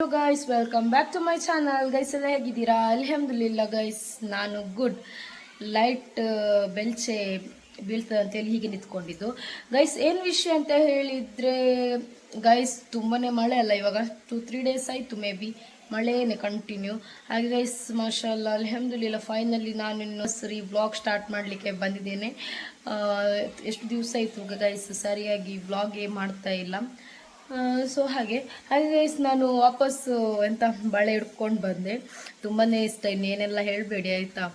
Hello guys welcome back to my channel guys ಎಲ್ಲ ಹೇಗಿದ್ದೀರಾ? ಅಲ್ಹಮ್ದುಲಿಲ್ಲ ಗೈಸ್ ನಾನು ಗುಡ್ ಲೈಟ್ ಬೆಲ್ಚೆ ಬೀಳ್ತದೆ ಅಂತೇಳಿ ಹೀಗೆ ನಿಂತ್ಕೊಂಡಿದ್ದು. ಗೈಸ್ ಏನು ವಿಷಯ ಅಂತ ಹೇಳಿದರೆ ಗೈಸ್ ತುಂಬಾ ಮಳೆ ಅಲ್ಲ. ಇವಾಗ ಟು ತ್ರೀ ಡೇಸ್ ಆಯಿತು ಮೇ ಬಿ ಮಳೆಯೇ ಕಂಟಿನ್ಯೂ ಹಾಗೆ ಗೈಸ್ ಮಾಷಲ್ಲ ಅಲ್ಹಮ್ದುಲಿಲ್ಲ ಫೈನಲಿ ನಾನು ಇನ್ನೊಂದ್ಸರಿ ಬ್ಲಾಗ್ ಸ್ಟಾರ್ಟ್ ಮಾಡಲಿಕ್ಕೆ ಬಂದಿದ್ದೇನೆ. ಎಷ್ಟು ದಿವಸ ಆಯಿತು ಗೈಸ್ ಸರಿಯಾಗಿ ಬ್ಲಾಗೇ ಮಾಡ್ತಾ ಇಲ್ಲ. ಸೊ ಹಾಗೆ. ಹಾಗೆ ನಾನು ವಾಪಸ್ಸು ಎಂತ ಬಳೆ ಹಿಡ್ಕೊಂಡು ಬಂದೆ. ತುಂಬಾ ಇಷ್ಟ, ಇನ್ನೇನೆಲ್ಲ ಹೇಳಬೇಡಿ, ಆಯಿತಾ?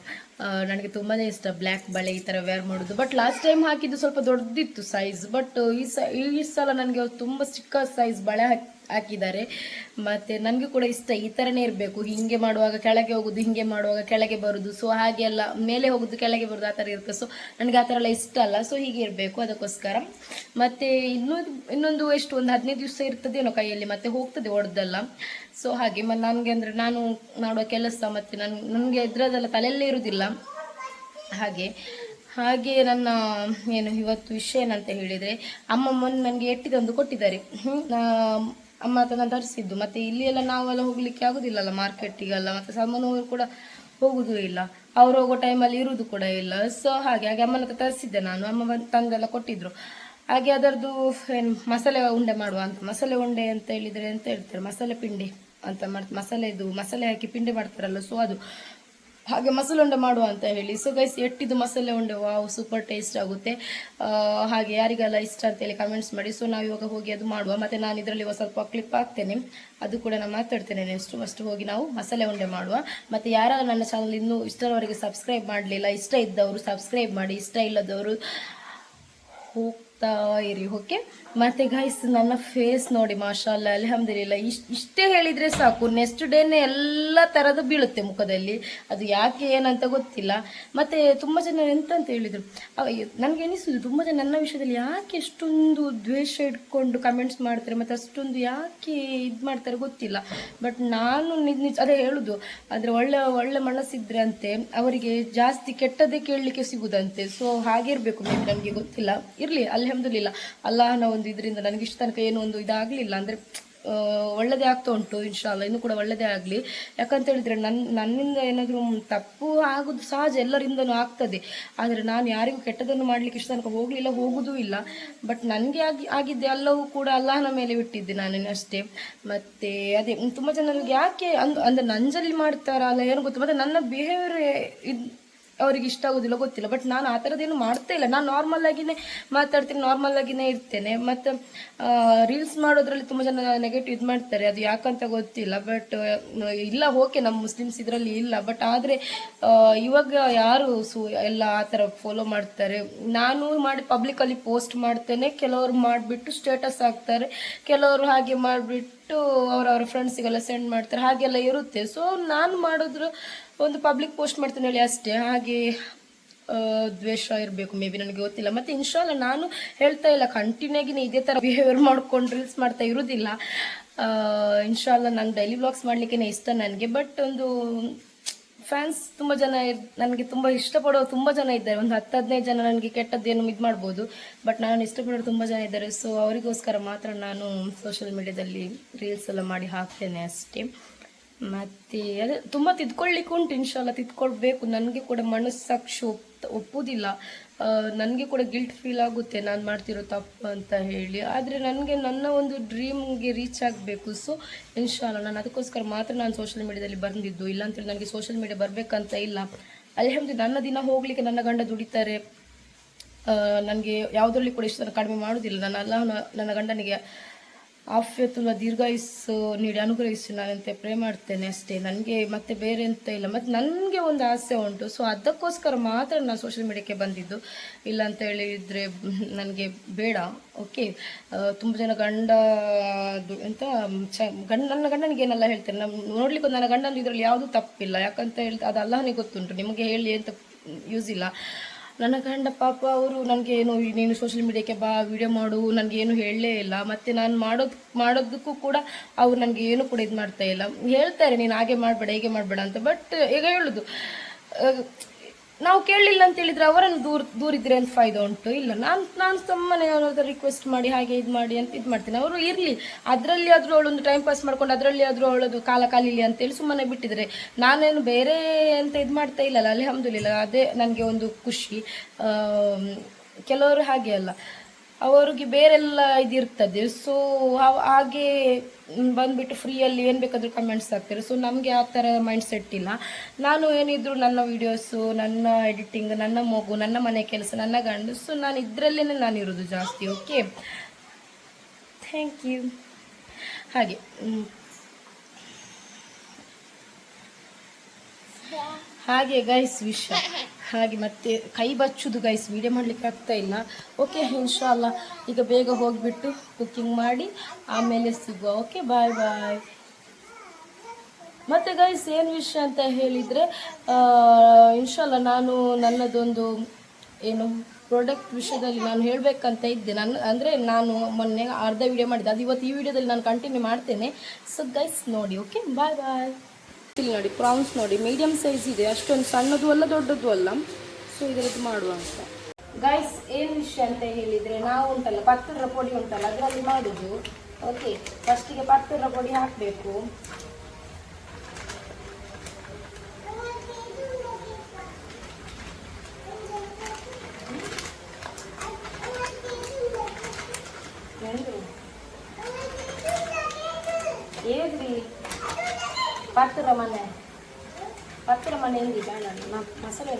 ನನಗೆ ತುಂಬಾ ಇಷ್ಟ ಬ್ಲ್ಯಾಕ್ ಬಳೆ ಈ ಥರ ವೇರ್ ಮಾಡೋದು. ಬಟ್ ಲಾಸ್ಟ್ ಟೈಮ್ ಹಾಕಿದ್ದು ಸ್ವಲ್ಪ ದೊಡ್ಡದಿತ್ತು ಸೈಜ್ ಬಟ್ ಈ ಸ, ಈ ಸಲ ನನಗೆ ತುಂಬ ಚಿಕ್ಕ ಸೈಜ್ ಬಳೆ ಹಾಕಿ ಹಾಕಿದ್ದಾರೆ. ಮತ್ತು ನನಗೆ ಕೂಡ ಇಷ್ಟ ಈ ಥರನೇ ಇರಬೇಕು. ಹಿಂಗೆ ಮಾಡುವಾಗ ಕೆಳಗೆ ಹೋಗೋದು, ಹಿಂಗೆ ಮಾಡುವಾಗ ಕೆಳಗೆ ಬರೋದು. ಸೊ ಹಾಗೆ ಎಲ್ಲ ಮೇಲೆ ಹೋಗೋದು, ಕೆಳಗೆ ಬರೋದು ಆ ಥರ ಇರುತ್ತೆ. ಸೊ ನನಗೆ ಆ ಥರ ಎಲ್ಲ ಇಷ್ಟ ಅಲ್ಲ. ಸೊ ಹೀಗೆ ಇರಬೇಕು ಅದಕ್ಕೋಸ್ಕರ. ಮತ್ತು ಇನ್ನೊಂದು ಇನ್ನೊಂದು ಎಷ್ಟು, ಒಂದು ಹದಿನೈದು ದಿವಸ ಇರ್ತದೇನೋ ಕೈಯಲ್ಲಿ, ಮತ್ತೆ ಹೋಗ್ತದೆ ಹೊಡೆದಲ್ಲ ಸೊ ಹಾಗೆ ಮತ್ತು ನನಗೆ ಅಂದರೆ ನಾನು ಮಾಡುವ ಕೆಲಸ ಮತ್ತು ನನ್ನ ನನಗೆ ಇದರದೆಲ್ಲ ತಲೆಯಲ್ಲೇ ಇರುವುದಿಲ್ಲ ಹಾಗೆ ಹಾಗೆ ನನ್ನ, ಏನು, ಇವತ್ತು ವಿಷಯ ಏನಂತ ಹೇಳಿದರೆ ಅಮ್ಮ ಮೊನ್ನೆ ನನಗೆ ಎಟ್ಟಿದೊಂದು ಕೊಟ್ಟಿದ್ದಾರೆ. ಅಮ್ಮ ಹತ್ರ ನಾನು ತರಿಸಿದ್ದು. ಮತ್ತು ಇಲ್ಲಿ ಎಲ್ಲ ನಾವೆಲ್ಲ ಹೋಗ್ಲಿಕ್ಕೆ ಆಗೋದಿಲ್ಲಲ್ಲ ಮಾರ್ಕೆಟಿಗೆಲ್ಲ. ಮತ್ತು ಸಾಮಾನು ಕೂಡ ಹೋಗುದು ಇಲ್ಲ. ಅವ್ರು ಹೋಗೋ ಟೈಮಲ್ಲಿ ಇರುವುದು ಕೂಡ ಇಲ್ಲ. ಸೊ ಹಾಗೆ ಹಾಗೆ ಅಮ್ಮನ ಹತ್ರ ತರಿಸಿದ್ದೆ ನಾನು. ಅಮ್ಮ ಬಂದು ತಂದೆಲ್ಲ ಕೊಟ್ಟಿದ್ರು. ಹಾಗೆ ಅದರದ್ದು ಏನು, ಮಸಾಲೆ ಉಂಡೆ ಮಾಡುವ ಅಂತ. ಮಸಾಲೆ ಉಂಡೆ ಅಂತ ಹೇಳಿದರೆ ಅಂತ ಹೇಳ್ತಾರೆ? ಮಸಾಲೆ ಪಿಂಡಿ ಅಂತ ಮಾಡ್ತಾರೆ. ಮಸಾಲೆದು, ಮಸಾಲೆ ಹಾಕಿ ಪಿಂಡಿ ಮಾಡ್ತಾರಲ್ಲ ಸೊ ಅದು. ಹಾಗೆ ಮಸಾಲೆ ಉಂಡೆ ಮಾಡುವ ಅಂತ ಹೇಳಿ. ಸೊ ಗೈಸ್ ಎಟ್ಟಿದ್ದು ಮಸಾಲೆ ಉಂಡೆ ವಾವ್ ಸೂಪರ್ ಟೇಸ್ಟ್ ಆಗುತ್ತೆ. ಹಾಗೆ ಯಾರಿಗೆಲ್ಲ ಇಷ್ಟ ಅಂತೇಳಿ ಕಮೆಂಟ್ಸ್ ಮಾಡಿ. ಸೊ ನಾವು ಇವಾಗ ಹೋಗಿ ಅದು ಮಾಡುವ. ಮತ್ತು ನಾನು ಇದರಲ್ಲಿ ಸ್ವಲ್ಪ ಕ್ಲಿಪ್ ಹಾಕ್ತೇನೆ. ಅದು ಕೂಡ ನಾನು ಮಾತಾಡ್ತೇನೆ ನೆಕ್ಸ್ಟ್ ಫಸ್ಟ್ ಹೋಗಿ ನಾವು ಮಸಾಲೆ ಉಂಡೆ ಮಾಡುವ. ಮತ್ತು ಯಾರು ನನ್ನ ಚಾನಲ್ ಇನ್ನೂ ಇಷ್ಟರವರೆಗೆ ಸಬ್ಸ್ಕ್ರೈಬ್ ಮಾಡಲಿಲ್ಲ, ಇಷ್ಟ ಇದ್ದವರು ಸಬ್ಸ್ಕ್ರೈಬ್ ಮಾಡಿ, ಇಷ್ಟ ಇಲ್ಲದವರು ಹೋಗ್ತಾ ಇರಿ ಓಕೆ ಮತ್ತೆ ಗೈಸ್ ನನ್ನ ಫೇಸ್ ನೋಡಿ ಮಾಷಾಲ್ ಅಲ್ಹಮ್ದಿಲ್ಲ ಇಷ್ಟ, ಇಷ್ಟೇ ಹೇಳಿದರೆ ಸಾಕು. ನೆಕ್ಸ್ಟ್ ಡೇನೆ ಎಲ್ಲ ಥರದ್ದು ಬೀಳುತ್ತೆ ಮುಖದಲ್ಲಿ. ಅದು ಯಾಕೆ, ಏನಂತ ಗೊತ್ತಿಲ್ಲ. ಮತ್ತೆ ತುಂಬ ಜನ ಎಂತ ಅಂತ ಹೇಳಿದರು ನನಗೆ ಎನಿಸುದು, ತುಂಬ ಜನ ನನ್ನ ವಿಷಯದಲ್ಲಿ ಯಾಕೆ ಎಷ್ಟೊಂದು ದ್ವೇಷ ಇಟ್ಕೊಂಡು ಕಮೆಂಟ್ಸ್ ಮಾಡ್ತಾರೆ, ಮತ್ತು ಅಷ್ಟೊಂದು ಯಾಕೆ ಇದು ಮಾಡ್ತಾರೆ ಗೊತ್ತಿಲ್ಲ. ಬಟ್ ನಾನು ನಿಜ ಅದೇ ಹೇಳುದು. ಅಂದರೆ ಒಳ್ಳೆ ಒಳ್ಳೆ ಅಂತೆ, ಅವರಿಗೆ ಜಾಸ್ತಿ ಕೆಟ್ಟದೇ ಕೇಳಲಿಕ್ಕೆ ಸಿಗುದಂತೆ. ಸೊ ಹಾಗಿರ್ಬೇಕು ಇರಬೇಕು ನನಗೆ ಗೊತ್ತಿಲ್ಲ. ಇರಲಿ, ಅಲ್ಹಮ್ದುಲಿಲ್ಲ. ಅಲ್ಲಾಹನ ಒಂದು ಇದರಿಂದ ನನಗೆ ಇಷ್ಟ ತನಕ ಏನು ಒಂದು ಇದಾಗಲಿಲ್ಲ. ಅಂದರೆ ಒಳ್ಳೆಯದೇ ಆಗ್ತಾ ಉಂಟು ಇನ್ಶಾಲ್ಲ ಇನ್ನೂ ಕೂಡ ಒಳ್ಳೆದೇ ಆಗಲಿ. ಯಾಕಂತ ಹೇಳಿದ್ರೆ ನನ್ನ ನನ್ನಿಂದ ಏನಾದರೂ ತಪ್ಪು ಆಗೋದು ಸಹಜ, ಎಲ್ಲರಿಂದನೂ ಆಗ್ತದೆ. ಆದರೆ ನಾನು ಯಾರಿಗೂ ಕೆಟ್ಟದನ್ನು ಮಾಡಲಿಕ್ಕೆ ಇಷ್ಟ ತನಕ ಹೋಗಲಿಲ್ಲ, ಹೋಗೋದೂ ಇಲ್ಲ. ಬಟ್ ನನಗೆ ಆಗಿ, ಆಗಿದ್ದೆ ಎಲ್ಲವೂ ಕೂಡ ಅಲ್ಲಾಹನ ಮೇಲೆ ಬಿಟ್ಟಿದ್ದೆ ನಾನು ಅಷ್ಟೇ. ಮತ್ತು ಅದೇ, ತುಂಬ ಜನರಿಗೆ ಯಾಕೆ ಅಂದ್ರೆ ಅಂದರೆ ನಂಜಲ್ಲಿ ಮಾಡ್ತಾರಲ್ಲ, ಏನು ಗೊತ್ತು. ಮತ್ತು ನನ್ನ ಬಿಹೇವಿಯರ್ ಇದು ಅವ್ರಿಗೆ ಇಷ್ಟ ಆಗೋದಿಲ್ಲ, ಗೊತ್ತಿಲ್ಲ. ಬಟ್ ನಾನು ಆ ಥರದ್ದೇನು ಮಾಡ್ತಾ ಇಲ್ಲ. ನಾನು ನಾರ್ಮಲ್ ಆಗಿನೇ ಮಾತಾಡ್ತೀನಿ ನಾರ್ಮಲ್ ಆಗಿನೇ ಇರ್ತೇನೆ. ಮತ್ತು ರೀಲ್ಸ್ ಮಾಡೋದ್ರಲ್ಲಿ ತುಂಬ ಜನ ನೆಗೆಟಿವ್ ಇದು ಮಾಡ್ತಾರೆ. ಅದು ಯಾಕಂತ ಗೊತ್ತಿಲ್ಲ. ಬಟ್ ಇಲ್ಲ ಓಕೆ ನಮ್ಮ ಮುಸ್ಲಿಮ್ಸ್ ಇದರಲ್ಲಿ ಇಲ್ಲ. ಬಟ್ ಆದರೆ ಇವಾಗ ಯಾರು ಸು, ಎಲ್ಲ ಆ ಥರ ಫಾಲೋ ಮಾಡ್ತಾರೆ? ನಾನು ಮಾಡಿ ಪಬ್ಲಿಕಲ್ಲಿ ಪೋಸ್ಟ್ ಮಾಡ್ತೇನೆ. ಕೆಲವರು ಮಾಡಿಬಿಟ್ಟು ಸ್ಟೇಟಸ್ ಹಾಕ್ತಾರೆ. ಕೆಲವರು ಹಾಗೆ ಮಾಡಿಬಿಟ್ಟು ಅವರವ್ರ ಫ್ರೆಂಡ್ಸಿಗೆಲ್ಲ ಸೆಂಡ್ ಮಾಡ್ತಾರೆ. ಹಾಗೆಲ್ಲ ಇರುತ್ತೆ. ಸೊ ನಾನು ಮಾಡಿದ್ರು ಒಂದು ಪಬ್ಲಿಕ್ ಪೋಸ್ಟ್ ಮಾಡ್ತೀನಿ ಹೇಳಿ ಅಷ್ಟೇ. ಹಾಗೆ ದ್ವೇಷ ಇರಬೇಕು ಮೇ ಬಿ ನನಗೆ ಗೊತ್ತಿಲ್ಲ. ಮತ್ತು ಇನ್ಶಾಲ್ಲ ನಾನು ಹೇಳ್ತಾ ಇಲ್ಲ ಕಂಟಿನ್ಯೂ ಆಗಿ ಇದೇ ಥರ ಬಿಹೇವಿಯರ್ ಮಾಡ್ಕೊಂಡು ರೀಲ್ಸ್ ಮಾಡ್ತಾ ಇರೋದಿಲ್ಲ. ಇನ್ಶಾಲ್ಲ ನಾನು ಡೈಲಿ ಬ್ಲಾಗ್ಸ್ ಮಾಡಲಿಕ್ಕೆ ಇಷ್ಟ ನನಗೆ. ಬಟ್ ಒಂದು ಫ್ಯಾನ್ಸ್ ತುಂಬ ಜನ ನನಗೆ ತುಂಬ ಇಷ್ಟಪಡೋ ತುಂಬ ಜನ ಇದ್ದಾರೆ. ಒಂದು ಹತ್ತು, ಹದಿನೈದು ಜನ ನನಗೆ ಕೆಟ್ಟದ್ದೇನು ಇದು ಮಾಡ್ಬೋದು. ಬಟ್ ನಾನು ಇಷ್ಟಪಡೋರು ತುಂಬ ಜನ ಇದ್ದಾರೆ. ಸೊ ಅವರಿಗೋಸ್ಕರ ಮಾತ್ರ ನಾನು ಸೋಷಿಯಲ್ ಮೀಡ್ಯಾದಲ್ಲಿ ರೀಲ್ಸ್ ಎಲ್ಲ ಮಾಡಿ ಹಾಕ್ತೇನೆ ಅಷ್ಟೇ. ಮತ್ತು, ಅದೇ ತುಂಬ ತಿದ್ಕೊಳ್ಳಿಕ್ಕೆ ಉಂಟು ಇನ್ಶಾಲ್ಲ ತಿದ್ಕೊಳ್ಬೇಕು. ನನಗೆ ಕೂಡ ಮನಸ್ಸಾಕ್ಷಿ ಒಪ್ ಒಪ್ಪುವುದಿಲ್ಲ ನನಗೆ ಕೂಡ ಗಿಲ್ಟ್ ಫೀಲ್ ಆಗುತ್ತೆ ನಾನು ಮಾಡ್ತಿರೋ ತಪ್ಪು ಅಂತ ಹೇಳಿ. ಆದರೆ ನನಗೆ ನನ್ನ ಒಂದು ಡ್ರೀಮ್ಗೆ ರೀಚ್ ಆಗಬೇಕು. ಸೊ ಇನ್ಶಾಲ್ಲ ನಾನು ಅದಕ್ಕೋಸ್ಕರ ಮಾತ್ರ ನಾನು ಸೋಷಿಯಲ್ ಮೀಡಿಯಾದಲ್ಲಿ ಬಂದಿದ್ದು. ಇಲ್ಲಾಂತೇಳಿ ನನಗೆ ಸೋಷಿಯಲ್ ಮೀಡಿಯಾ ಬರಬೇಕಂತ ಇಲ್ಲ. ಅಲ್ಹಮ್ದು ನನ್ನ ದಿನ ಹೋಗಲಿಕ್ಕೆ ನನ್ನ ಗಂಡ ದುಡಿತಾರೆ. ನನಗೆ ಯಾವುದರಲ್ಲಿ ಕೂಡ ಇಷ್ಟು ಕಡಿಮೆ ಮಾಡೋದಿಲ್ಲ. ನನ್ನ ಅಲ್ಲ ನನ್ನ ಗಂಡನಿಗೆ ಆಫ್ಯತುಲ ದೀರ್ಘಾಯಸ್ಸು ನೀಡಿ ಅನುಗ್ರಹಿಸಿ ನಾನಂತೆ ಪ್ರೇ ಮಾಡ್ತೇನೆ ಅಷ್ಟೇ. ನನಗೆ ಮತ್ತೆ ಬೇರೆ ಎಂತ ಇಲ್ಲ. ಮತ್ತು ನನಗೆ ಒಂದು ಆಸೆ ಉಂಟು. ಸೊ ಅದಕ್ಕೋಸ್ಕರ ಮಾತ್ರ ನಾನು ಸೋಷಿಯಲ್ ಮೀಡಿಯಾಕ್ಕೆ ಬಂದಿದ್ದು. ಇಲ್ಲ ಅಂತ ಹೇಳಿದರೆ ನನಗೆ ಬೇಡ. ಓಕೆ ತುಂಬ ಜನ ಗಂಡ ಎಂತ, ಚ, ಗಂಡ, ನನ್ನ ಗಂಡನಿಗೆ ಏನೆಲ್ಲ ಹೇಳ್ತೇನೆ. ನಮ್ಮ ನೋಡ್ಲಿಕ್ಕೆ ನನ್ನ ಗಂಡನ ಇದರಲ್ಲಿ ಯಾವುದೂ ತಪ್ಪಿಲ್ಲ. ಯಾಕಂತ ಹೇಳ್ತಾ, ಅದು ಅಲ್ಲಹನಿಗೆ ಗೊತ್ತುಂಟು. ನಿಮಗೆ ಹೇಳಿ ಅಂತ ಯೂಸ್ ಇಲ್ಲ. ನನ್ನ ಗಂಡ ಪಾಪ ಅವರು ನನಗೆ ಏನು, ನೀನು ಸೋಷಿಯಲ್ ಮೀಡಿಯಾಕ್ಕೆ ಬಾ ವಿಡಿಯೋ ಮಾಡು, ನನಗೆ ಏನು ಹೇಳಲೇ ಇಲ್ಲ. ಮತ್ತು ನಾನು ಮಾಡೋದು, ಮಾಡೋದಕ್ಕೂ ಕೂಡ ಅವ್ರು ನನಗೆ ಏನು ಕೂಡ ಇದು ಮಾಡ್ತಾ ಇಲ್ಲ. ಹೇಳ್ತಾರೆ, ನೀನು ಹಾಗೆ ಮಾಡಬೇಡ, ಹೀಗೆ ಮಾಡಬೇಡ ಅಂತ. ಬಟ್ ಈಗ ಹೇಳೋದು ನಾವು ಕೇಳಲಿಲ್ಲ ಅಂತ ಹೇಳಿದ್ರೆ ಅವರನ್ನು ದೂರ ದೂರಿದ್ರೆ ಅಂತ ಫಾಯ್ದೆ ಉಂಟು? ಇಲ್ಲ, ನಾನು ನಾನು ಸುಮ್ಮನೆ ಅವ್ರ ರಿಕ್ವೆಸ್ಟ್ ಮಾಡಿ, ಹಾಗೆ ಇದು ಮಾಡಿ ಅಂತ ಇದು ಮಾಡ್ತೀನಿ. ಅವರು ಇರಲಿ. ಅದರಲ್ಲಿ ಆದರೂ ಅವಳೊಂದು ಟೈಮ್ ಪಾಸ್ ಮಾಡ್ಕೊಂಡು ಅದರಲ್ಲಿ ಆದರೂ ಅವಳದು ಕಾಲ ಕಾಲಿಲಿ ಅಂತೇಳಿ ಸುಮ್ಮನೆ ಬಿಟ್ಟಿದ್ರೆ. ನಾನೇನು ಬೇರೆ ಅಂತ ಇದು ಮಾಡ್ತಾ ಇಲ್ಲಲ್ಲ ಅಲ್ಲಿ ಅಲ್ಹಮ್ದುಲಿಲ್ಲ. ಅದೇ ನನಗೆ ಒಂದು ಖುಷಿ. ಕೆಲವರು ಹಾಗೆ ಅಲ್ಲ. ಅವರಿಗೆ ಬೇರೆಲ್ಲ ಇದಿರ್ತದೆ. ಸೊ ಹಾಗೆ ಬಂದ್ಬಿಟ್ಟು ಫ್ರೀಯಲ್ಲಿ ಏನು ಬೇಕಾದರೂ ಕಮೆಂಟ್ಸ್ ಹಾಕ್ತಾರೆ. ಸೊ ನಮಗೆ ಆ ಥರ ಮೈಂಡ್ ಸೆಟ್ ಇಲ್ಲ. ನಾನು ಏನಿದ್ರು ನನ್ನ ವೀಡಿಯೋಸು ನನ್ನ ಎಡಿಟಿಂಗ್ ನನ್ನ ಮಗು, ನನ್ನ ಮನೆ ಕೆಲಸ, ನನ್ನ ಗಂಡು ಸೊ ನಾನು ಇದರಲ್ಲೇ ನಾನು ಇರೋದು ಜಾಸ್ತಿ ಓಕೆ ಥ್ಯಾಂಕ್ ಯು ಹಾಗೆ ಹಾಗೆ ಗೈಸ್ ವಿಷಯ ಹಾಗೆ ಮತ್ತೆ ಕೈ ಬಚ್ಚುದು ಗೈಸ್ ವಿಡಿಯೋ ಮಾಡ್ಲಿಕ್ಕೆ ಆಗ್ತಾ ಇಲ್ಲ. ಓಕೆ ಇನ್ಶಾಲ್ಲ ಈಗ ಬೇಗ ಹೋಗಿಬಿಟ್ಟು ಕುಕ್ಕಿಂಗ್ ಮಾಡಿ ಆಮೇಲೆ ಸಿಗುವ. ಓಕೆ ಬಾಯ್ ಬಾಯ್ ಮತ್ತು ಗೈಸ್ ಏನು ವಿಷಯ ಅಂತ ಹೇಳಿದರೆ ಇನ್ಶಾಲ್ಲ ನಾನು ನನ್ನದೊಂದು ಏನು ಪ್ರಾಡಕ್ಟ್ ವಿಷಯದಲ್ಲಿ ನಾನು ಹೇಳಬೇಕಂತ ಇದ್ದೆ. ನನ್ನ ಅಂದರೆ ನಾನು ಮೊನ್ನೆ ಅರ್ಧ ವಿಡಿಯೋ ಮಾಡಿದ್ದೆ. ಅದು ಇವತ್ತು ಈ ವಿಡಿಯೋದಲ್ಲಿ ನಾನು ಕಂಟಿನ್ಯೂ ಮಾಡ್ತೇನೆ. ಸೊ ಗೈಸ್ ನೋಡಿ ಓಕೆ ಬಾಯ್ ಬಾಯ್ ಇಲ್ಲಿ ನೋಡಿ ಪ್ರಾನ್ಸ್ ನೋಡಿ ಮೀಡಿಯಮ್ ಸೈಜ್ ಇದೆ, ಅಷ್ಟೊಂದು ಸಣ್ಣದು ಅಲ್ಲ, ದೊಡ್ಡದು ಅಲ್ಲ. ಸೊ ಇದರದ್ದು ಮಾಡುವ ಅಂತ. ಗೈಸ್ ಏನು ವಿಷಯ ಅಂತ ಹೇಳಿದ್ರೆ, ನಾವು ಉಂಟಲ್ಲ ಪತ್ತರ ಪೊಡಿ ಉಂಟಲ್ಲ, ಅದರಲ್ಲಿ ಮಾಡುದು. ಓಕೆ ಫಸ್ಟಿಗೆ ಪತ್ತರ ಪೊಡಿ ಹಾಕಬೇಕು. ಪತ್ತರ ಮನೆ ಬರ್ತೀರ ಮನೆ ಮಸಾಲೆ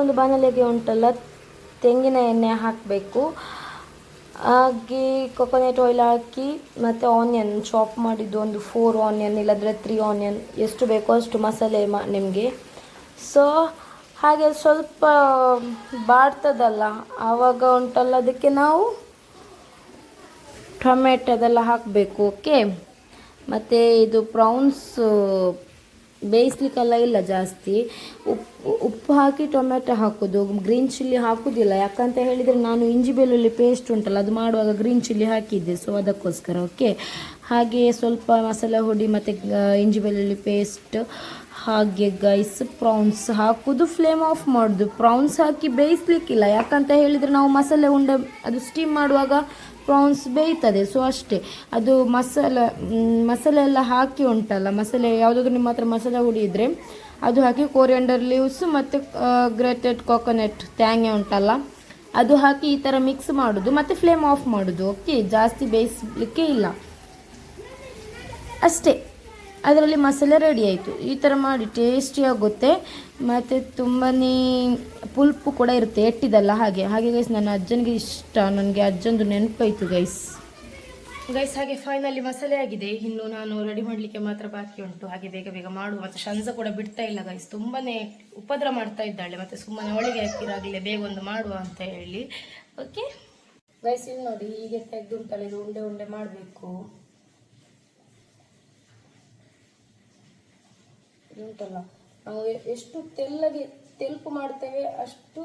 ಒಂದು ಬಾಣಲೆಗೆ ಉಂಟಲ್ಲ, ತೆಂಗಿನ ಎಣ್ಣೆ ಹಾಕಬೇಕು. ಹಾಗೆ ಕೊಕೊನೆಟ್ ಆಯಿಲ್ ಹಾಕಿ, ಮತ್ತು ಆನಿಯನ್ ಚಾಪ್ ಮಾಡಿದ್ದು ಒಂದು ಫೋರ್ ಆನಿಯನ್ ಇಲ್ಲದ್ರೆ ತ್ರೀ ಆನಿಯನ್ ಎಷ್ಟು ಬೇಕೋ ಅಷ್ಟು ಮಸಾಲೆ ಮಾ, ನಿಮಗೆ. ಸೊ ಹಾಗೆ ಸ್ವಲ್ಪ ಬಾಡ್ತದಲ್ಲ, ಆವಾಗ ಉಂಟಲ್ಲ, ಅದಕ್ಕೆ ನಾವು ಟೊಮೆಟೊದೆಲ್ಲ ಹಾಕಬೇಕು ಓಕೆ ಮತ್ತು ಇದು ಪ್ರೌನ್ಸ್ ಬೇಯಿಸ್ಲಿಕ್ಕೆಲ್ಲ ಇಲ್ಲ ಜಾಸ್ತಿ. ಉಪ್ಪು ಉಪ್ಪು ಹಾಕಿ ಟೊಮೆಟೊ ಹಾಕೋದು ಗ್ರೀನ್ ಚಿಲ್ಲಿ ಹಾಕೋದಿಲ್ಲ. ಯಾಕಂತ ಹೇಳಿದರೆ ನಾನು ಇಂಜಿ ಬೆಳ್ಳುಳ್ಳಿ ಪೇಸ್ಟ್ ಉಂಟಲ್ಲ, ಅದು ಮಾಡುವಾಗ ಗ್ರೀನ್ ಚಿಲ್ಲಿ ಹಾಕಿದ್ದೆ. ಸೊ ಅದಕ್ಕೋಸ್ಕರ ಓಕೆ ಹಾಗೆ ಸ್ವಲ್ಪ ಮಸಾಲೆ ಹುಡಿ ಮತ್ತು ಇಂಜಿ ಬೆಳ್ಳುಳ್ಳಿ ಪೇಸ್ಟ್ ಹಾಗೆ ಗೈಸ್ ಪ್ರೌನ್ಸ್ ಹಾಕೋದು ಫ್ಲೇಮ್ ಆಫ್ ಮಾಡೋದು. ಪ್ರೌನ್ಸ್ ಹಾಕಿ ಬೇಯಿಸ್ಲಿಕ್ಕಿಲ್ಲ. ಯಾಕಂತ ಹೇಳಿದರೆ ನಾವು ಮಸಾಲೆ ಉಂಡೆ, ಅದು ಸ್ಟೀಮ್ ಮಾಡುವಾಗ ಪ್ರಾನ್ಸ್ ಬೇಯ್ತದೆ. ಸೊ ಅಷ್ಟೇ. ಅದು ಮಸಾಲ ಮಸಾಲೆ ಎಲ್ಲ ಹಾಕಿ ಉಂಟಲ್ಲ, ಮಸಾಲೆ ಯಾವುದಾದ್ರೂ ನಿಮ್ಮ ಹತ್ರ ಮಸಾಲೆ ಹುಡಿ ಇದ್ದರೆ ಅದು ಹಾಕಿ ಕೋರಿಯಂಡರ್ ಲೀವ್ಸ್ ಮತ್ತು ಗ್ರೇಟೆಡ್ ಕೋಕೋನಟ್ ತ್ಯಾಂಗೆ ಉಂಟಲ್ಲ, ಅದು ಹಾಕಿ ಈ ಥರ ಮಿಕ್ಸ್ ಮಾಡೋದು, ಮತ್ತು ಫ್ಲೇಮ್ ಆಫ್ ಮಾಡೋದು. ಓಕೆ ಜಾಸ್ತಿ ಬೇಯಿಸಲಿಕ್ಕೆ ಇಲ್ಲ. ಅಷ್ಟೇ. ಅದರಲ್ಲಿ ಮಸಾಲೆ ರೆಡಿ ಆಯಿತು. ಈ ಥರ ಮಾಡಿ ಟೇಸ್ಟಿ ಆಗುತ್ತೆ. ಮತ್ತು ತುಂಬಾ ಪುಲ್ಪು ಕೂಡ ಇರುತ್ತೆ, ಎಟ್ಟಿದಲ್ಲ ಹಾಗೆ. ಹಾಗೆ ಗೈಸ್ ನನ್ನ ಅಜ್ಜನಿಗೆ ಇಷ್ಟ. ನನಗೆ ಅಜ್ಜಂದು ನೆನಪಾಯಿತು ಗೈಸ್ ಗೈಸ್ ಹಾಗೆ ಫೈನಲಿ ಮಸಾಲೆ ಆಗಿದೆ. ಇನ್ನು ನಾನು ರೆಡಿ ಮಾಡಲಿಕ್ಕೆ ಮಾತ್ರ ಬಾಕಿ ಉಂಟು. ಹಾಗೆ ಬೇಗ ಬೇಗ ಮಾಡುವ. ಮತ್ತು ಶಂಜ ಕೂಡ ಬಿಡ್ತಾ ಇಲ್ಲ ಗೈಸ್ ತುಂಬಾ ಉಪದ್ರ ಮಾಡ್ತಾ ಇದ್ದಾಳೆ. ಮತ್ತು ಸುಮ್ಮನೆ ಒಳಗೆ ಹಾಕಿರಾಗಲೇ ಬೇಗ ಒಂದು ಮಾಡುವ ಅಂತ ಹೇಳಿ. ಓಕೆ ಗೈಸ್ ಇಲ್ಲಿ ನೋಡಿ, ಹೀಗೆ ತೆಗೆದು ಉಂಟಲ್ಲ ಉಂಡೆ ಉಂಡೆ ಮಾಡಬೇಕು. ಉಂಟಲ್ಲ? ನಾವು ಎಷ್ಟು ತೆಲ್ಲಗೆ ತೆಲುಪು ಮಾಡ್ತೇವೆ ಅಷ್ಟು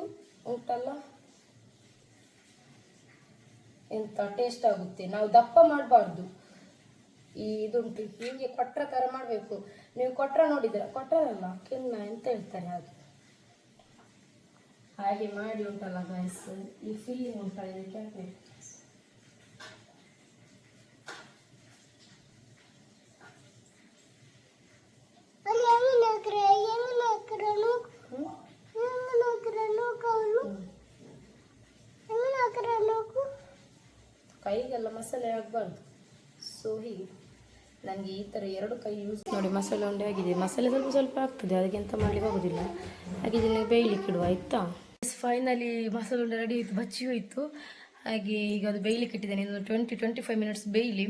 ಉಂಟಲ್ಲ? ಎಂತ ಟೇಸ್ಟ್ ಆಗುತ್ತೆ. ನಾವು ದಪ್ಪ ಮಾಡಬಾರ್ದು. ಈ ಇದುಂಟು, ಹೀಗೆ ಕೊಟ್ರ ಥರ ಮಾಡಬೇಕು. ನೀವು ಕೊಟ್ರ ನೋಡಿದ್ರ ಕೊಟ್ಟರಲ್ಲ ಕೆನ್ನ ಎಂತ ಹೇಳ್ತಾರೆ ಹಾಗೆ ಹಾಗೆ ಮಾಡಿ ಉಂಟಲ್ಲ ಗೈಸ್ ಈ ಫೀಲಿಂಗ್ ಉಂಟಲ್ಲ ಇದಕ್ಕೆ ಹಾಕ್ಬೇಕು ಕೈಗೆಲ್ಲ ಮಸಾಲೆ ಆಗಬಾರ್ದು. ಸೊ ಹೀಗೆ. ನನಗೆ ಈ ಥರ ಎರಡು ಕೈ ಯೂಸ್ ನೋಡಿ ಮಸಾಲೆ ಉಂಡೆ ಆಗಿದೆ. ಮಸಾಲೆ ಸ್ವಲ್ಪ ಸ್ವಲ್ಪ ಆಗ್ತದೆ, ಅದಕ್ಕೆ ಎಂತ ಮಾಡ್ಲಿಕ್ಕೆ ಆಗೋದಿಲ್ಲ. ಹಾಗೆ ಇದನ್ನು ಬೇಯಲಿಕ್ಕೆ ಇಡುವ, ಆಯಿತಾ? ಫೈನಲಿ ಮಸಾಲೆ ಉಂಡೆ ರೆಡಿ ಆಯಿತು, ಬಚ್ಚಿ ಹೋಯಿತು. ಹಾಗೆ ಈಗ ಅದು ಬೇಯಲಿಕ್ಕೆ ಇಟ್ಟಿದ್ದೇನೆ ಇದು ಟ್ವೆಂಟಿ ಟ್ವೆಂಟಿ ಫೈವ್ ಮಿನಿಟ್ಸ್ ಬೇಯಲಿ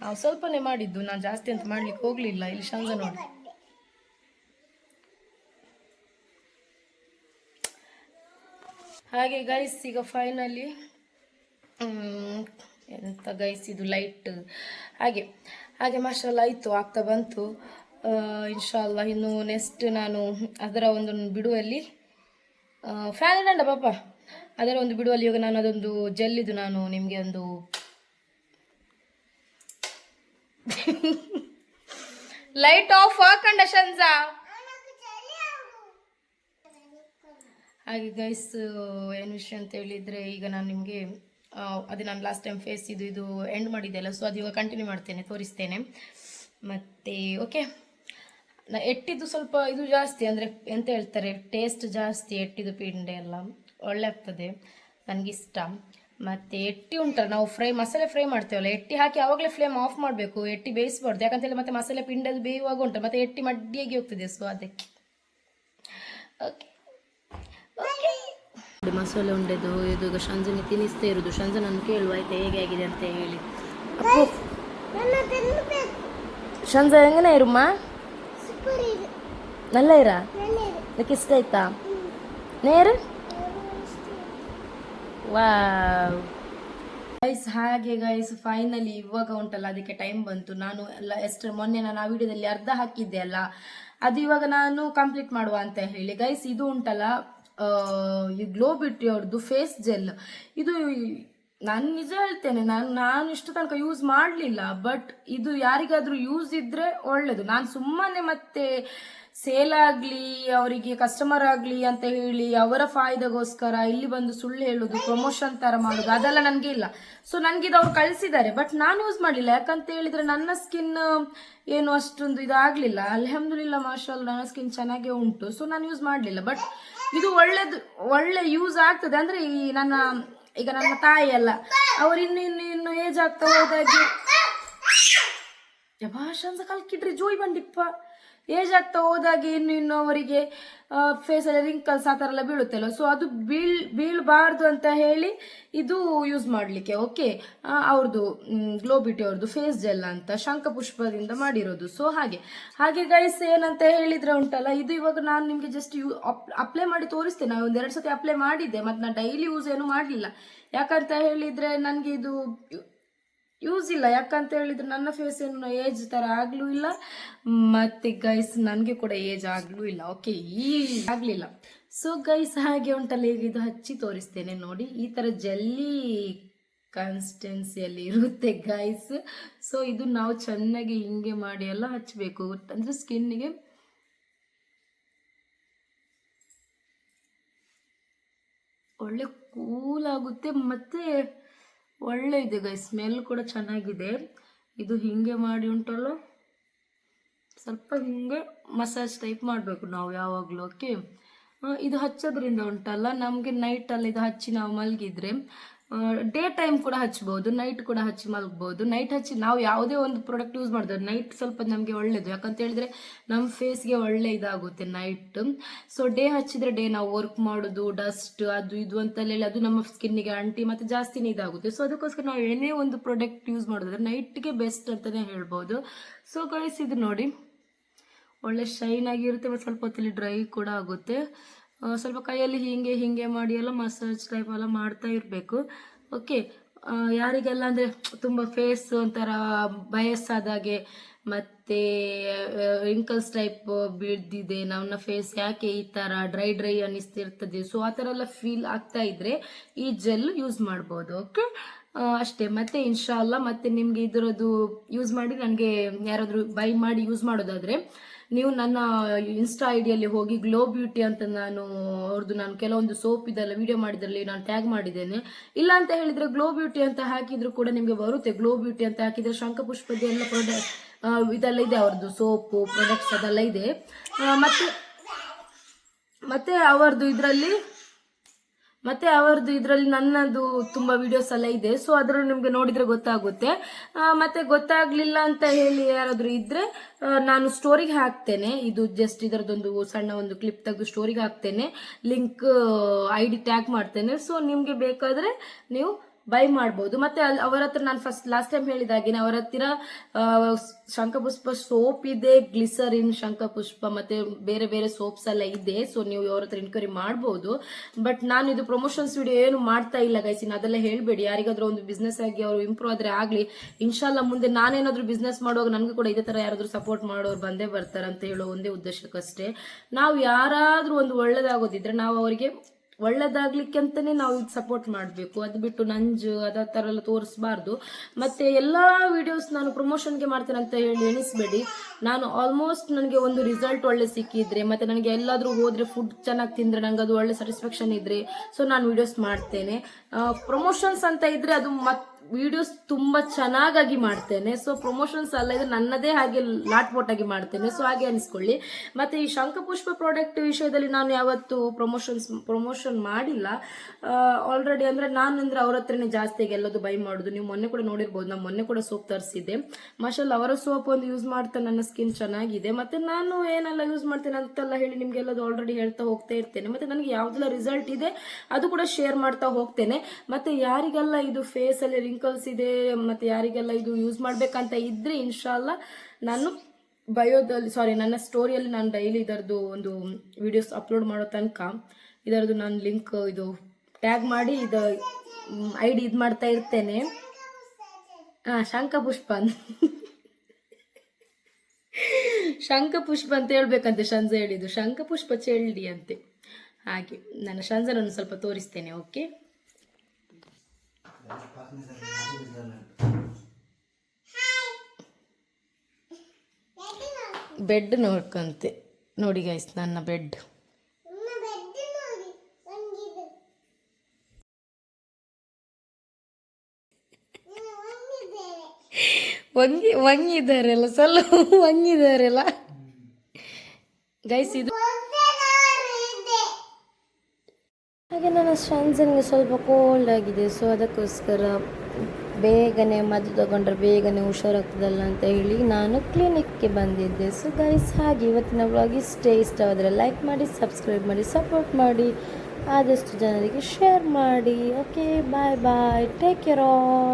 ನಾವು ಸ್ವಲ್ಪನೇ ಮಾಡಿದ್ದು, ನಾನು ಜಾಸ್ತಿ ಅಂತ ಮಾಡ್ಲಿಕ್ಕೆ ಹೋಗಲಿಲ್ಲ. ಇಲ್ಲಿ ಶಂಜ ನೋಡಿ. ಹಾಗೆ ಗೈಸ್ ಈಗ ಫೈನಲಿ ಎಂತ ಇದು ಲೈಟ್ ಹಾಗೆ ಹಾಗೆ ಮಾಷಲ್ಲ ಆಯಿತು, ಆಗ್ತಾ ಬಂತು. ಇನ್ಶಾಲ್ಲ ಇನ್ನು ನೆಕ್ಸ್ಟ್ ನಾನು ಅದರ ಒಂದು ಬಿಡುವಲ್ಲಿ ಫ್ಯಾನ್ ಅಂಡ ಪಾಪ? ಅದರ ಒಂದು ಬಿಡುವಲ್ಲಿ ಇವಾಗ ನಾನು ಅದೊಂದು ಜೆಲ್ಲಿದು ನಾನು ನಿಮಗೆ ಒಂದು ಲೈಟ್ ಆಫ್ ಹಾಕಂಡ ಶಂಜಾ. ಹಾಗೆ ಗೈಸ್ ಏನು ವಿಷಯ ಅಂತ ಹೇಳಿದರೆ ಈಗ ನಾನು ನಿಮಗೆ ಅದೇ ನಾನು ಲಾಸ್ಟ್ ಟೈಮ್ ಫೇಸ್ ಇದು ಇದು ಎಂಡ್ ಮಾಡಿದ್ದೆಲ್ಲ ಸೊ ಅದು ಇವಾಗ ಕಂಟಿನ್ಯೂ ಮಾಡ್ತೇನೆ, ತೋರಿಸ್ತೇನೆ. ಮತ್ತು ಓಕೆ ನಾ, ಎಟ್ಟಿದ್ದು ಸ್ವಲ್ಪ ಇದು ಜಾಸ್ತಿ, ಅಂದರೆ ಎಂತ ಹೇಳ್ತಾರೆ ಟೇಸ್ಟ್ ಜಾಸ್ತಿ ಎಟ್ಟಿದ್ದು ಪಿಂಡೆ ಎಲ್ಲ. ಒಳ್ಳೆ ಆಗ್ತದೆ ನನಗಿಷ್ಟ ಮತ್ತು ಎಟ್ಟಿ ಉಂಟಲ್ಲ, ನಾವು ಫ್ರೈ ಮಸಾಲೆ ಫ್ರೈ ಮಾಡ್ತೇವಲ್ಲ, ಎಟ್ಟಿ ಹಾಕಿ ಆವಾಗಲೇ ಫ್ಲೇಮ್ ಆಫ್ ಮಾಡಬೇಕು, ಎಟ್ಟಿ ಬೇಯಿಸ್ಬಾರ್ದು. ಯಾಕಂತೇಳಿ ಮತ್ತೆ ಮಸಾಲೆ ಪಿಂಡದು ಬೇಯುವಾಗ ಉಂಟು, ಮತ್ತು ಎಟ್ಟಿ ಮಡ್ಡಿಯಾಗಿ ಹೋಗ್ತದೆ ಸೊ ಅದಕ್ಕೆ. ಓಕೆ ಮಸಾಲೆ ಉಂಡೆದು ಇದು ಈಗ ಶಂಜನಿ ತಿನ್ನಿಸ್ತಾ ಇರೋದು. ಶಂಜನನ್ನು ಕೇಳುವ ಆಯ್ತಾ ಹೇಗೆ ಆಗಿದೆ ಅಂತ ಹೇಳಿ. ಶಂಜ ಹೆಂಗನ ಇರುಮ್ಮ? ನಲ್ಲ ಇರಾ? ಅದಕ್ಕೆ ಇಷ್ಟ ಆಯ್ತಾ? ನೇರು? ವಾವ್. ಗೈಸ್ ಹಾಗೆ ಗೈಸ್ ಫೈನಲಿ ಇವಾಗ ಉಂಟಲ್ಲ ಅದಕ್ಕೆ ಟೈಮ್ ಬಂತು. ನಾನು ಎಲ್ಲ ಎಷ್ಟು ಮೊನ್ನೆ ನಾನು ಆ ವಿಡಿಯೋದಲ್ಲಿ ಅರ್ಧ ಹಾಕಿದ್ದೆ ಅಲ್ಲ. ಅದು ಇವಾಗ ನಾನು ಕಂಪ್ಲೀಟ್ ಮಾಡುವ ಅಂತ ಹೇಳಿ. ಗೈಸ್ ಇದು ಉಂಟಲ್ಲ ಈ ಗ್ಲೋ ಬ್ಯೂಟಿ ಅವ್ರದ್ದು ಫೇಸ್ ಜೆಲ್. ಇದು ನಾನು ನಿಜ ಹೇಳ್ತೇನೆ, ನಾನು ನಾನು ಇಷ್ಟು ತನಕ ಯೂಸ್ ಮಾಡಲಿಲ್ಲ ಬಟ್ ಇದು ಯಾರಿಗಾದರೂ ಯೂಸ್ ಇದ್ದರೆ ಒಳ್ಳೇದು. ನಾನು ಸುಮ್ಮನೆ ಮತ್ತೆ ಸೇಲ್ ಆಗಲಿ, ಅವರಿಗೆ ಕಸ್ಟಮರ್ ಆಗಲಿ ಅಂತ ಹೇಳಿ ಅವರ ಫಾಯ್ದೆಗೋಸ್ಕರ ಇಲ್ಲಿ ಬಂದು ಸುಳ್ಳು ಹೇಳೋದು ಪ್ರಮೋಷನ್ ಥರ ಮಾಡೋದು, ಅದೆಲ್ಲ ನನಗೆ ಇಲ್ಲ. ಸೊ ನನಗಿದು ಅವ್ರು ಕಳಿಸಿದ್ದಾರೆ ಬಟ್ ನಾನು ಯೂಸ್ ಮಾಡಲಿಲ್ಲ ಯಾಕಂತ ಹೇಳಿದ್ರೆ ನನ್ನ ಸ್ಕಿನ್ ಏನು ಅಷ್ಟೊಂದು ಇದಾಗಲಿಲ್ಲ. ಅಲ್ಹಮ್ದುಲಿಲ್ಲ ಮಾರ್ಷಲ್ ನನ್ನ ಸ್ಕಿನ್ ಚೆನ್ನಾಗೇ ಉಂಟು. ಸೊ ನಾನು ಯೂಸ್ ಮಾಡಲಿಲ್ಲ. ಬಟ್ ಇದು ಒಳ್ಳೇದು, ಒಳ್ಳೆ ಯೂಸ್ ಆಗ್ತದೆ. ಅಂದ್ರೆ ಈ ನನ್ನ, ಈಗ ನನ್ನ ತಾಯಿ ಅಲ್ಲ, ಅವ್ರು ಇನ್ನು ಇನ್ನು ಇನ್ನು ಏಜ್ ಆಗ್ತಾ ಹೋದಾಗೆ. ಅಂತ ಕಲ್ಕಿಟ್ರಿ ಜೋಯ್ ಬಂಡಿಪ್ಪ ಏಜ್ ಆಗ್ತಾ ಹೋದಾಗ ಇನ್ನು ಇನ್ನು ಅವರಿಗೆ ಫೇಸಲ್ಲಿ ರಿಂಕಲ್ಸ್ ಆ ಥರ ಎಲ್ಲ ಬೀಳುತ್ತಲ್ಲ ಸೊ ಅದು ಬೀಳ್, ಬೀಳಬಾರ್ದು ಅಂತ ಹೇಳಿ ಇದು ಯೂಸ್ ಮಾಡಲಿಕ್ಕೆ ಓಕೆ ಅವ್ರದ್ದು ಗ್ಲೋಬಿಟಿ ಅವ್ರದ್ದು ಫೇಸ್ ಜೆಲ್ ಅಂತ ಶಂಖಪುಷ್ಪದಿಂದ ಮಾಡಿರೋದು. ಸೊ ಹಾಗೆ. ಹಾಗೆ ಗೈಸ್ ಏನಂತ ಹೇಳಿದ್ರೆ ಉಂಟಲ್ಲ, ಇದು ಇವಾಗ ನಾನು ನಿಮಗೆ ಜಸ್ಟ್ ಯೂ ಅಪ್ಲೈ ಮಾಡಿ ತೋರಿಸ್ತೇನೆ. ನಾನು ಒಂದೆರಡು ಸತಿ ಅಪ್ಲೈ ಮಾಡಿದ್ದೆ, ಮತ್ತು ನಾನು ಡೈಲಿ ಯೂಸ್ ಏನು ಮಾಡಲಿಲ್ಲ. ಯಾಕಂತ ಹೇಳಿದರೆ ನನಗೆ ಇದು ಯೂಸ್ ಇಲ್ಲ. ಯಾಕಂತ ಹೇಳಿದ್ರೆ ನನ್ನ ಫೇಸ್ ಏನು ಏಜ್ ಥರ ಆಗ್ಲೂ ಇಲ್ಲ, ಮತ್ತೆ ಗೈಸ್ ನನಗೆ ಕೂಡ ಏಜ್ ಆಗ್ಲೂ ಇಲ್ಲ. ಓಕೆ ಈ ಆಗಲಿಲ್ಲ. ಸೊ ಗೈಸ್ ಹಾಗೆ ಉಂಟಲ್ಲ, ಈಗ ಇದು ಹಚ್ಚಿ ತೋರಿಸ್ತೇನೆ ನೋಡಿ. ಈ ಥರ ಜಲ್ಲಿ ಕನ್ಸಿಸ್ಟೆನ್ಸಿಯಲ್ಲಿ ಇರುತ್ತೆ ಗೈಸ್ ಸೊ ಇದು ನಾವು ಚೆನ್ನಾಗಿ ಹಿಂಗೆ ಮಾಡಿ ಎಲ್ಲ ಹಚ್ಚಬೇಕು ಅಂದರೆ ಸ್ಕಿನ್ನಿಗೆ ಒಳ್ಳೆ ಕೂಲ್ ಆಗುತ್ತೆ, ಮತ್ತೆ ಒಳ್ಳೆ ಇದೆ ಗೈ ಸ್ಮೆಲ್ ಕೂಡ ಚೆನ್ನಾಗಿದೆ. ಇದು ಹಿಂಗೆ ಮಾಡಿ ಉಂಟಲ್ಲ? ಸ್ವಲ್ಪ ಹಿಂಗೆ ಮಸಾಜ್ ಟೈಪ್ ಮಾಡಬೇಕು ನಾವು ಯಾವಾಗಲೂ ಓಕೆ ಇದು ಹಚ್ಚೋದ್ರಿಂದ ಉಂಟಲ್ಲ? ನಮಗೆ ನೈಟಲ್ಲಿ ಇದು ಹಚ್ಚಿ ನಾವು ಮಲಗಿದ್ರೆ ಡೇ ಟೈಮ್ ಕೂಡ ಹಚ್ಬೋದು ನೈಟ್ ಕೂಡ ಹಚ್ಚಿ ಮಲಗ್ಬೋದು. ನೈಟ್ ಹಚ್ಚಿ ನಾವು ಯಾವುದೇ ಒಂದು ಪ್ರಾಡಕ್ಟ್ ಯೂಸ್ ಮಾಡಿದ್ರೆ ನೈಟ್ ಸ್ವಲ್ಪ ನಮಗೆ ಒಳ್ಳೆಯದು ಯಾಕಂತ ಹೇಳಿದ್ರೆ ನಮ್ಮ ಫೇಸ್ಗೆ ಒಳ್ಳೆ ಇದಾಗುತ್ತೆ ನೈಟ್ ಸೊ ಡೇ ಹಚ್ಚಿದ್ರೆ ಡೇ ನಾವು ವರ್ಕ್ ಮಾಡೋದು ಡಸ್ಟ್ ಅದು ಇದು ಅಂತ ಹೇಳಿ ಅದು ನಮ್ಮ ಸ್ಕಿನ್ನಿಗೆ ಅಂಟಿ ಮತ್ತೆ ಜಾಸ್ತಿನೇ ಇದಾಗುತ್ತೆ. ಸೊ ಅದಕ್ಕೋಸ್ಕರ ನಾವು ಏನೇ ಒಂದು ಪ್ರಾಡಕ್ಟ್ ಯೂಸ್ ಮಾಡಿದ್ರೆ ನೈಟ್ಗೆ ಬೆಸ್ಟ್ ಅಂತಲೇ ಹೇಳ್ಬೋದು. ಸೊ ಕಳಿಸಿದ್ರು ನೋಡಿ. ಒಳ್ಳೆ ಶೈನ್ ಆಗಿರುತ್ತೆ ಮತ್ತು ಸ್ವಲ್ಪ ಹೊತ್ತಲ್ಲಿ ಡ್ರೈ ಕೂಡ ಆಗುತ್ತೆ. ಸ್ವಲ್ಪ ಕೈಯಲ್ಲಿ ಹೀಗೆ ಹೀಗೆ ಮಾಡಿ ಎಲ್ಲ ಮಸಾಜ್ ಟೈಪ್ ಎಲ್ಲ ಮಾಡ್ತಾ ಇರಬೇಕು. ಓಕೆ ಯಾರಿಗೆಲ್ಲ ಅಂದರೆ ತುಂಬ ಫೇಸ್ ಒಂಥರ ವಯಸ್ಸಾದಾಗೆ ಮತ್ತು ರಿಂಕಲ್ಸ್ ಟೈಪ್ ಬಿಡ್ದಿದೆ ನನ್ನ ಫೇಸ್ ಯಾಕೆ ಈ ಥರ ಡ್ರೈ ಡ್ರೈ ಅನ್ನಿಸ್ತಿರ್ತದೆ ಸೊ ಆ ಥರ ಎಲ್ಲ ಫೀಲ್ ಆಗ್ತಾ ಇದ್ರೆ ಈ ಜೆಲ್ ಯೂಸ್ ಮಾಡ್ಬೋದು ಓಕೆ ಅಷ್ಟೇ. ಮತ್ತೆ ಇನ್ಶಾಲ್ಲ ಮತ್ತೆ ನಿಮಗೆ ಇದರದ್ದು ಯೂಸ್ ಮಾಡಿ, ನನಗೆ ಯಾರಾದರೂ ಬೈ ಮಾಡಿ ಯೂಸ್ ಮಾಡೋದಾದರೆ ನೀವು ನನ್ನ ಇನ್ಸ್ಟಾ ಐಡಿಯಲ್ಲಿ ಹೋಗಿ ಗ್ಲೋ ಬ್ಯೂಟಿ ಅಂತ ನಾನು ಅವ್ರದ್ದು ನಾನು ಕೆಲವೊಂದು ಸೋಪ್ ಇದೆಲ್ಲ ವಿಡಿಯೋ ಮಾಡಿದ್ರಲ್ಲಿ ನಾನು ಟ್ಯಾಗ್ ಮಾಡಿದ್ದೇನೆ. ಇಲ್ಲ ಅಂತ ಹೇಳಿದರೆ ಗ್ಲೋ ಬ್ಯೂಟಿ ಅಂತ ಹಾಕಿದ್ರು ಕೂಡ ನಿಮಗೆ ಬರುತ್ತೆ. ಗ್ಲೋ ಬ್ಯೂಟಿ ಅಂತ ಹಾಕಿದರೆ ಶಂಖಪುಷ್ಪದ ಎಲ್ಲ ಪ್ರಾಡಕ್ಟ್ ಇದೆಲ್ಲ ಇದೆ ಅವ್ರದ್ದು ಸೋಪು ಪ್ರಾಡಕ್ಟ್ಸ್ ಅದೆಲ್ಲ ಇದೆ. ಮತ್ತು ಮತ್ತು ಅವರದ್ದು ಇದರಲ್ಲಿ ಮತ್ತೆ ಅವರದ್ದು ಇದರಲ್ಲಿ ನನ್ನದು ತುಂಬಾ ವಿಡಿಯೋಸ್ ಎಲ್ಲ ಇದೆ. ಸೊ ಅದರಲ್ಲಿ ನಿಮಗೆ ನೋಡಿದ್ರೆ ಗೊತ್ತಾಗುತ್ತೆ. ಮತ್ತೆ ಗೊತ್ತಾಗ್ಲಿಲ್ಲ ಅಂತ ಹೇಳಿ ಯಾರಾದರೂ ಇದ್ದರೆ ನಾನು ಸ್ಟೋರಿಗೆ ಹಾಕ್ತೇನೆ. ಇದು ಜಸ್ಟ್ ಇದರದೊಂದು ಸಣ್ಣ ಒಂದು ಕ್ಲಿಪ್ ತೆಗೆದು ಸ್ಟೋರಿಗೆ ಹಾಕ್ತೇನೆ. ಲಿಂಕ್ ಐ ಡಿ ಟ್ಯಾಗ್ ಮಾಡ್ತೇನೆ. ಸೊ ನಿಮಗೆ ಬೇಕಾದ್ರೆ ನೀವು ಬೈ ಮಾಡ್ಬೋದು. ಮತ್ತೆ ಅಲ್ಲಿ ಅವರ ಹತ್ರ ನಾನು ಫಸ್ಟ್ ಲಾಸ್ಟ್ ಟೈಮ್ ಹೇಳಿದಾಗೆ ಅವರ ಹತ್ತಿರ ಶಂಖಪುಷ್ಪ ಸೋಪ್ ಇದೆ, ಗ್ಲಿಸರಿನ್ ಶಂಖಪುಷ್ಪ ಮತ್ತೆ ಬೇರೆ ಬೇರೆ ಸೋಪ್ಸ್ ಎಲ್ಲ ಇದೆ. ಸೊ ನೀವು ಅವ್ರ ಹತ್ರ ಇನ್ಕ್ವೈರಿ ಮಾಡ್ಬೋದು. ಬಟ್ ನಾನು ಇದು ಪ್ರಮೋಷನ್ಸ್ ವಿಡಿಯೋ ಏನು ಮಾಡ್ತಾ ಇಲ್ಲ ಗೈಸಿನ ಅದೆಲ್ಲ ಹೇಳ್ಬೇಡಿ. ಯಾರಿಗಾದ್ರೂ ಒಂದು ಬಿಸ್ನೆಸ್ ಆಗಿ ಅವರು ಇಂಪ್ರೂವ್ ಆದ್ರೆ ಆಗ್ಲಿ, ಇನ್ಶಾಲ್ಲ ಮುಂದೆ ನಾನೇನಾದ್ರೂ ಬಿಸ್ನೆಸ್ ಮಾಡುವಾಗ ನನಗೂ ಕೂಡ ಇದೇ ತರ ಯಾರಾದ್ರೂ ಸಪೋರ್ಟ್ ಮಾಡೋರು ಬಂದೇ ಬರ್ತಾರೆ ಅಂತ ಹೇಳೋ ಒಂದೇ ಉದ್ದೇಶಕ್ಕಷ್ಟೇ. ನಾವು ಯಾರಾದ್ರೂ ಒಂದು ಒಳ್ಳೇದಾಗೋದಿದ್ರೆ ನಾವು ಅವರಿಗೆ ಒಳ್ಳೇದಾಗ್ಲಿಕ್ಕೆ ಅಂತಾನೆ ನಾವು ಇದು ಸಪೋರ್ಟ್ ಮಾಡಬೇಕು. ಅದು ಬಿಟ್ಟು ನಂಜು, ಅದ ಥರ ಎಲ್ಲ ತೋರಿಸ್ಬಾರ್ದು. ಮತ್ತು ಎಲ್ಲ ವಿಡಿಯೋಸ್ ನಾನು ಪ್ರಮೋಷನ್ಗೆ ಮಾಡ್ತೇನೆ ಅಂತ ಹೇಳಿ ಎಣಿಸ್ಬೇಡಿ. ನಾನು ಆಲ್ಮೋಸ್ಟ್ ನನಗೆ ಒಂದು ರಿಸಲ್ಟ್ ಒಳ್ಳೆ ಸಿಕ್ಕಿದ್ರೆ, ಮತ್ತು ನನಗೆ ಎಲ್ಲಾದರೂ ಹೋದರೆ ಫುಡ್ ಚೆನ್ನಾಗಿ ತಿಂದರೆ ನಂಗೆ ಅದು ಒಳ್ಳೆ ಸ್ಯಾಟಿಸ್ಫ್ಯಾಕ್ಷನ್ ಇದ್ದರೆ ಸೊ ನಾನು ವಿಡಿಯೋಸ್ ಮಾಡ್ತೇನೆ. ಪ್ರಮೋಷನ್ಸ್ ಅಂತ ಇದ್ದರೆ ಅದು ಮತ್ ವಿಡಿಯೋಸ್ ತುಂಬಾ ಚೆನ್ನಾಗಾಗಿ ಮಾಡ್ತೇನೆ. ಸೊ ಪ್ರಮೋಷನ್ಸ್ ಅಲ್ಲ, ಇದು ನನ್ನದೇ ಹಾಗೆ ಲಾಟ್ ಆಗಿ ಮಾಡ್ತೇನೆ. ಸೊ ಹಾಗೆ ಅನಿಸ್ಕೊಳ್ಳಿ. ಮತ್ತೆ ಈ ಶಂಖಪುಷ್ಪ ಪ್ರಾಡಕ್ಟ್ ವಿಷಯದಲ್ಲಿ ನಾನು ಯಾವತ್ತು ಪ್ರಮೋಷನ್ಸ್ ಪ್ರಮೋಷನ್ ಮಾಡಿಲ್ಲ. ಆಲ್ರೆಡಿ ಅಂದ್ರೆ ನಾನು ಅಂದ್ರೆ ಅವ್ರ ಹತ್ರನೇ ಜಾಸ್ತಿ ಎಲ್ಲದು ಬೈ ಮಾಡೋದು. ನೀವು ಮೊನ್ನೆ ಕೂಡ ನೋಡಿರ್ಬೋದು, ನಾನು ಮೊನ್ನೆ ಕೂಡ ಸೋಪ್ ತರಿಸಿದ್ದೆ. ಮಶಾಲ್ ಅವರ ಸೋಪ್ ಒಂದು ಯೂಸ್ ಮಾಡ್ತಾ ನನ್ನ ಸ್ಕಿನ್ ಚೆನ್ನಾಗಿದೆ. ಮತ್ತೆ ನಾನು ಏನೆಲ್ಲ ಯೂಸ್ ಮಾಡ್ತೇನೆ ಅಂತೆಲ್ಲ ಹೇಳಿ ನಿಮಗೆಲ್ಲದು ಆಲ್ರೆಡಿ ಹೇಳ್ತಾ ಹೋಗ್ತಾ ಇರ್ತೇನೆ. ಮತ್ತೆ ನನಗೆ ಯಾವ್ದೆಲ್ಲ ರಿಸಲ್ಟ್ ಇದೆ, ಅದು ಕೂಡ ಶೇರ್ ಮಾಡ್ತಾ ಹೋಗ್ತೇನೆ. ಮತ್ತೆ ಯಾರಿಗೆಲ್ಲ ಇದು ಫೇಸ್ ಅಲ್ಲಿ ರಿಂಕಲ್ಸ್ ಇದೆ, ಮತ್ತೆ ಯಾರಿಗೆಲ್ಲ ಇದು ಯೂಸ್ ಮಾಡ್ಬೇಕಂತ ಇದ್ರೆ ಇನ್ಶಾಲ್ಲ ನಾನು ಬಯೋದಲ್ಲಿ ಸಾರಿ ನನ್ನ ಸ್ಟೋರಿಯಲ್ಲಿ ನಾನು ಡೈಲಿ ಇದರದ್ದು ಒಂದು ವಿಡಿಯೋಸ್ ಅಪ್ಲೋಡ್ ಮಾಡೋ ತನಕ ಇದರದ್ದು ನಾನು ಲಿಂಕ್ ಇದು ಟ್ಯಾಗ್ ಮಾಡಿ ಇದು ಐ ಡಿ ಇದು ಮಾಡ್ತಾ ಇರ್ತೇನೆ. ಹಾಂ ಶಂಖಪುಷ್ಪ ಅಂತ. ಶಂಖಪುಷ್ಪ ಅಂತ ಹೇಳ್ಬೇಕಂತೆ ಶಂಜ ಹೇಳಿದ್ದು. ಶಂಖಪುಷ್ಪ ಚೆಳ್ಳಿ ಅಂತೆ. ಹಾಗೆ ನನ್ನ ಶಂಜನನ್ನು ಸ್ವಲ್ಪ ತೋರಿಸ್ತೇನೆ ಓಕೆ ಬೆಡ್ ನೋಡ್ಕಂತೆ. ನೋಡಿ ಗೈಸ್ ನನ್ನ ಬೆಡ್. ವಂಗಿ ವಂಗಿದಾರಲ್ಲ ಸ್ವಲ್ಪ ವಂಗಿದಾರಲ್ಲ ಗೈಸ್ ಇದು ಹಾಗೆ ನನ್ನ ಸ್ಟನ್ಸನ್ಗೆ ಸ್ವಲ್ಪ ಕೋಲ್ಡ್ ಆಗಿದೆ ಸೊ ಅದಕ್ಕೋಸ್ಕರ ಬೇಗನೆ ಮದ್ದು ತಗೊಂಡ್ರೆ ಬೇಗನೆ ಹುಷಾರಾಗ್ತದಲ್ಲ ಅಂತ ಹೇಳಿ ನಾನು ಕ್ಲಿನಿಕ್ಗೆ ಬಂದಿದ್ದೆ. ಸೊ ಗೈಸ್ ಹಾಗೆ ಇವತ್ತಿನ ವ್ಲಾಗ್ ಇಷ್ಟೇ ಇಷ್ಟವಾದರೆ ಲೈಕ್ ಮಾಡಿ ಸಬ್ಸ್ಕ್ರೈಬ್ ಮಾಡಿ ಸಪೋರ್ಟ್ ಮಾಡಿ. ಆದಷ್ಟು ಜನರಿಗೆ ಶೇರ್ ಮಾಡಿ. Okay bye bye take care all